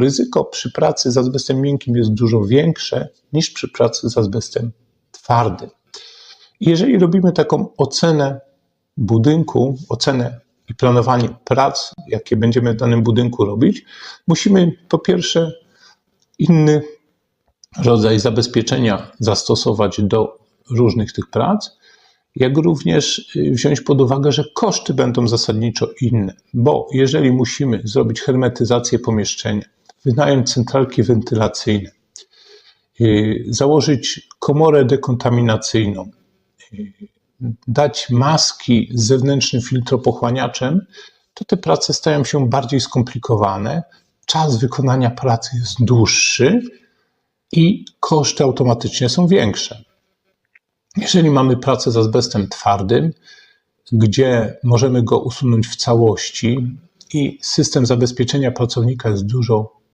ryzyko przy pracy z azbestem miękkim jest dużo większe niż przy pracy z azbestem twardym. Jeżeli robimy taką ocenę budynku, ocenę i planowanie prac, jakie będziemy w danym budynku robić, musimy po pierwsze inny rodzaj zabezpieczenia zastosować do różnych tych prac, jak również y, wziąć pod uwagę, że koszty będą zasadniczo inne, bo jeżeli musimy zrobić hermetyzację pomieszczenia, wynająć centralki wentylacyjne, założyć komorę dekontaminacyjną, dać maski z zewnętrznym filtropochłaniaczem, to te prace stają się bardziej skomplikowane, czas wykonania pracy jest dłuższy i koszty automatycznie są większe. Jeżeli mamy pracę z azbestem twardym, gdzie możemy go usunąć w całości i system zabezpieczenia pracownika jest dużo